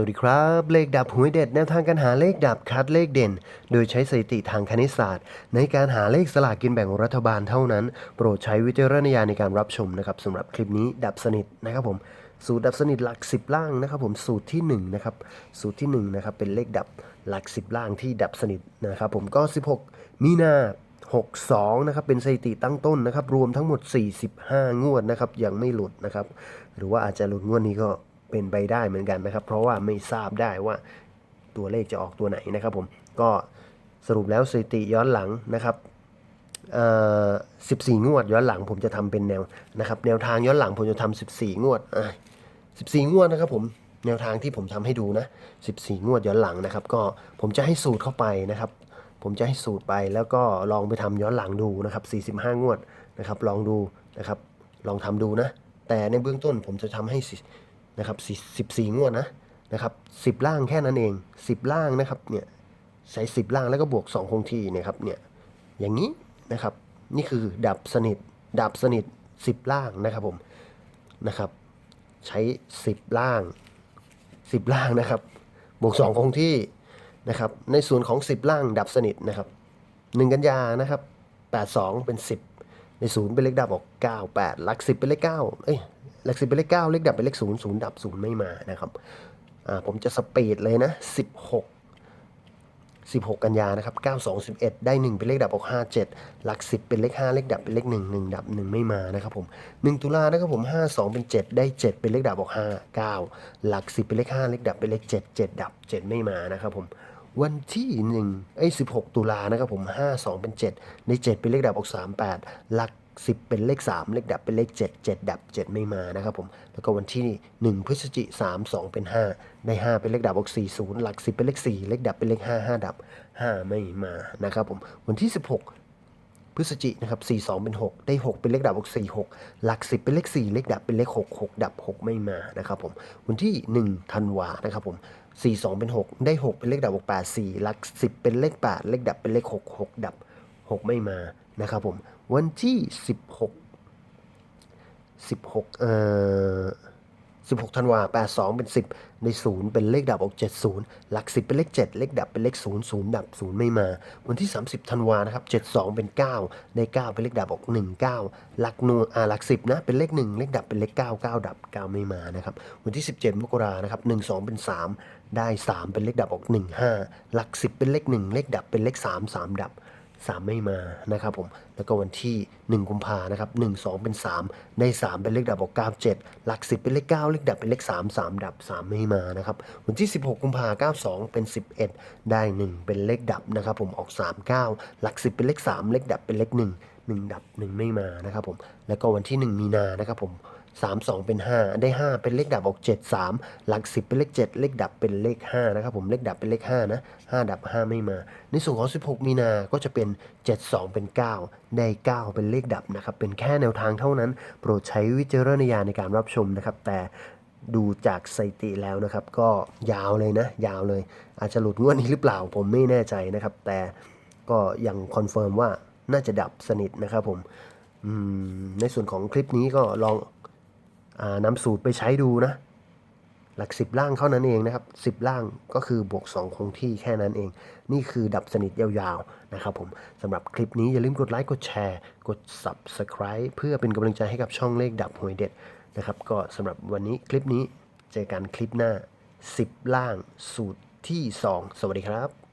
วัสดีครับ เลขดับหวยเด็ดแนวทางการหาเลขดับคัดเลขเด่น โดยใช้สถิติทางคณิตศาสตร์ ในการหาเลขสลากกินแบ่งรัฐบาลเท่านั้น โปรดใช้วิจารณญาณในการรับชมนะครับสำหรับคลิปนี้ดับสนิทนะครับผมสูตรดับสนิทหลัก 10 ล่างนะครับผมสูตรที่1นะครับสูตรที่1นะครับเป็นเลขดับหลัก 10 ล่างที่ดับสนิทนะครับผมก็ 16 มีนา62นะครับเป็นสถิติตั้งต้นนะครับรวมทั้งหมด 45 งวดนะครับยังไม่หลุดนะครับหรือว่าอาจจะหลุดงวดนี้ก็ เป็นไปได้เหมือนกันนะครับ เพราะว่าไม่ทราบได้ว่าตัวเลขจะออกตัวไหนนะครับผมก็สรุปแล้วสถิติย้อนหลังนะครับเอ่อ14 งวดย้อนหลังผมจะทำเป็นแนวนะครับแนวทางย้อนหลังผมจะทำ14 งวดอะ14 งวดนะครับผมแนวทางที่ผมทำให้ดูนะ 14 งวดย้อนหลังนะครับ ก็ผมจะให้สูตรเข้าไปนะครับ ผมจะให้สูตรไปแล้วก็ลองไปทำย้อนหลังดูนะครับ 45 งวดนะครับ ลองดูนะครับ ลองทำดูนะ แต่ในเบื้องต้นผมจะทำให้ นะครับ14 งวดนะนะครับ10 ล่างแค่นั้นเอง 10 ล่างนะครับเนี่ยใช้10 ล่างแล้วก็บวก2คงที่นี่ยครับเนี่ยอย่างนี้นะครับนี่คือดับสนิทดับสนิท 10 ล่างนะครับผมนะครับใช้ 10 ล่าง 10 ล่างนะครับ บวก2คงที่นะครับในส่วนของ 10 ล่างดับสนิทนะครับ 1 กันยานะครับ 82 เป็น 10 ในศูนย์เป็นเลขดับออก 98หลัก 10 เป็นเลข9เอ้ย หลัก10เป็นเลข9เลขดับเป็นเลข0 0ดับ0ไม่มานะครับอ่าผมจะสปีดเลยนะ16 16 กันยานะครับ 92 11 ได้ 1 เป็นเลขดับออก 57 หลัก 10 เป็นเลข 5 เลขดับเป็นเลข 1 1 ดับ 1 ไม่มานะครับผม 1 ตุลานะครับผม 52 เป็น 7 ได้ 7 เป็นเลขดับออก 5 9 หลัก 10 เป็นเลข 5 เลขดับเป็นเลข 7 7 ดับ 7 ไม่มานะครับผม วันที่1ไอ้ย16 ตุลานะครับผม 52 เป็น7ใน7เป็นเลขดับออก 38 หลัก 10 เป็นเลข 3 เลขดับเป็นเลข 7 7 ดับ 7 ไม่มานะครับผม แล้วก็วันที่ 1 พฤศจิกายน32 เป็น 5 ได้ 5 เป็นเลขดับออก40 หลัก 10 เป็นเลข 4 เลขดับเป็นเลข 5 5 ดับ 5 ไม่มานะครับผม วันที่ 16พฤศจิกายนนะครับ42 เป็น 6 ได้ 6 เป็นเลขดับออก46 หลัก 10 เป็นเลข 4 เลขดับเป็นเลข 6 6 ดับ 6 ไม่มานะครับผมวันที่1ธันวานะครับผม42 เป็น 6 ได้ 6 เป็นเลขดับออก84 หลัก 10 เป็นเลข 8 เลขดับเป็นเลข 6 6 ดับ 6 ไม่มานะครับผม วันที่ 16 16เอ่อ16ธันวา82 เป็น 10 ใน 0 เป็นเลขดับออก 70 หลัก 10 เป็นเลข 7 เลขดับเป็นเลข 0 0 ดับ 0 ไม่มา วันที่ 30ธันวานะครับ 72 เป็น9ได้9เป็นเลขดับออก 1 9 หลักหน่วยอ่าหลัก 10 นะ เป็นเลข 1 เลขดับเป็นเลข 9 9 ดับ 9 ไม่มานะครับ วันที่ 17 มกรานะครับ 12 เป็น 3 ได้ 3 เป็นเลขดับออก 1 5 หลัก 10 เป็นเลข 1 เลขดับเป็นเลข 3 3 ดับ 3 ไม่มานะครับผมแล้วก็วันที่ 1 กุมภานะครับ1 2 เป็น 3 ได้ 3 เป็นเลขดับออก9 7 หลัก 10 เป็นเลข 9 เลขดับเป็นเลข 3 3 ดับ 3 ไม่มานะครับวันที่ 16 กุมภา92 เป็น 11 ได้ 1 เป็นเลขดับนะครับผมออก 3 9 หลัก 10 เป็นเลข 3 เลขดับเป็นเลข 1 1 ดับ 1 ไม่มานะครับผมแล้วก็วันที่ 1 มีนานะครับผม 3 2 เป็น 5 ได้ 5 เป็นเลขดับออก 7 3 หลัก 10 เป็นเลข 7 เลขดับเป็นเลข 5 นะครับผมเลขดับเป็นเลข 5 นะ 5 ดับ 5 ไม่มา ในส่วนของ 16 มีนาก็จะเป็น 7 2 เป็น 9 ได้ 9 เป็นเลขดับนะครับ เป็นแค่แนวทางเท่านั้น โปรดใช้วิจารณญาณในการรับชมนะครับ แต่ดูจากสถิติแล้วนะครับ ก็ยาวเลยนะ ยาวเลย อาจจะหลุดงวดนี้หรือเปล่า ผมไม่แน่ใจนะครับ แต่ก็ยังคอนเฟิร์มว่าน่าจะดับสนิทนะครับผมในส่วนของคลิปนี้ก็ลอง นำสูตรไปใช้ดูนะ หลักสิบล่างเท่านั้นเองนะครับสิบล่างก็คือบวก 2 คงที่แค่นั้นเอง นี่คือดับสนิทยาวๆนะครับผมสำหรับคลิปนี้อย่าลืมกดไลค์กดแชร์ กด Subscribe เพื่อเป็นกำลังใจให้กับช่องเลขดับหวยเด็ดนะครับ ก็สำหรับวันนี้คลิปนี้เจอกันคลิปหน้า 10 ล่างสูตรที่ 2 สวัสดีครับ